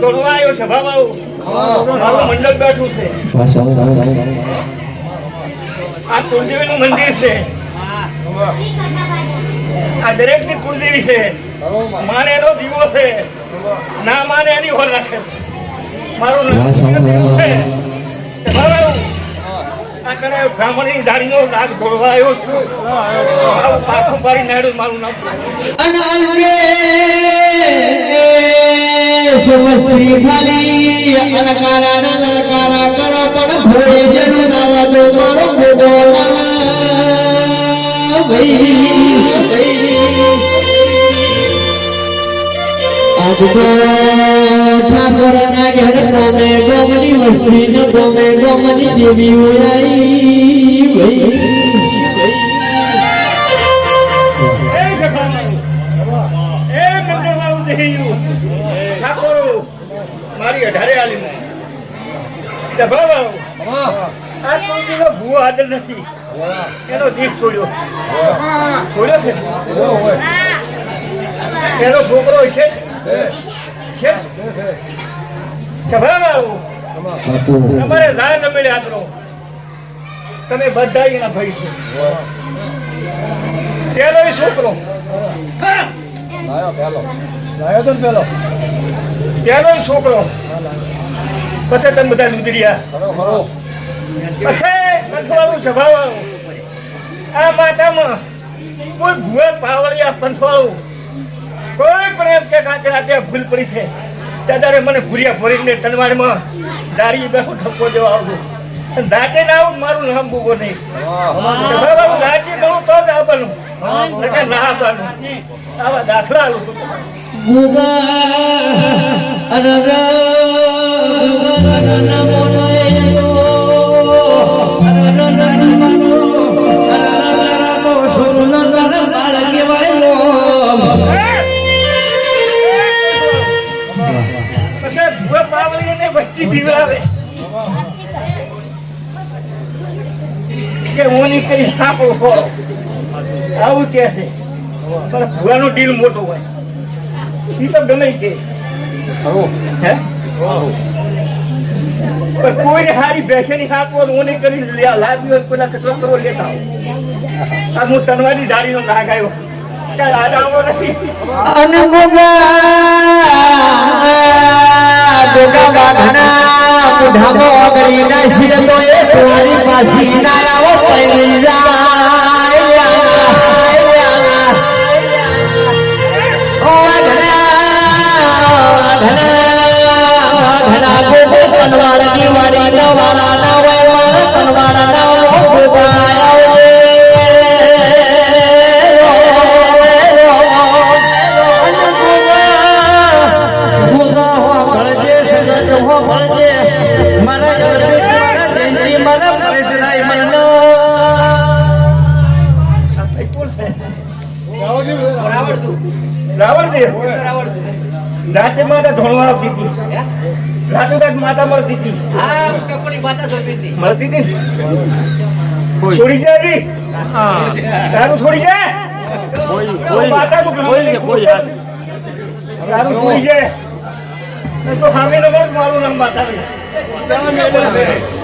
ધોળવા આવ્યો છે મારું મંડળ બેઠું છે. આ કુલદેવીનું મંદિર છે. આ દરેકની કુલદેવી છે. માને એનો દીવો છે. ના માને એની હોલ રાખે મારું નામ છે. કણે બ્રાહ્મણની દાઢીનો રાગ ધોળવા છું. મારું પાછું પાડી નાડ્યું મારું નામ. અને અંગે સમસ્તી ખાલી અલકારા ને લલકારા કરો, પણ ભોળે જન ગોગોલા આજ તો ઠાકોર ના ગમે ગમની વસ્તી ને ગમે ગમની દેવી ઓયાઈ ભાઈ એ જગન્નાથ. એ નંદવાળું દેહ્યું. ઠાકોર, મારી અઢારે આલીમાં. તે આ કુળદીનો ભૂવો હાજર નથી એનો દીક છોડ્યો છોડ્યો છે એનો છોકરો છે છે? કે તમારે તમે બધા એના ભાઈ છો. પેલો છોકરો. પેલો છોકરો. પછી તમે બધા લુદરિયા પછી પંથવાળું સ્વભાવ આ માતામાં કોઈ ભૂએ પાવળિયા પંથવાળું. કોઈ પણ એમ કે આજે રાતે ભૂલ પડી છે. ત્યારે મને ભૂરિયા ભરીને તલવારમાં દારી બેસો ઠપકો દેવા આવજો. દાંતે ના આવું મારું નામ બોગો નહીં. સ્વભાવ દાંતે ગણું તો જ આવવાનું ના આવવાનું આવા દાખલા આલું છું. તમારે. વચ્ચી બીવડાવે કે હું ની કરી આપો ફોડો આવું કે છે. પણ ભૂવાનો ડીલ મોટો હોય. એ તો ગમે કે હે? પણ કોઈને હારી બેસેની હાથો હું નહીં કરી લે- લાવી હોય પેલા કચરો કરવો લેતા. આ હું તનવાની દાડીનો નાગ આવ્યો. કે રાજા આવો નથી આ ભાઈ કોણ છે રાવણ રાતે માતા ધોળવાળો પીતી રાતે રાત માતા મળતી હતી મળતી હતી છોડી જાય તારું છોડી જાય તારું છોડી જાય તો સામે મારું નામ માતા માતા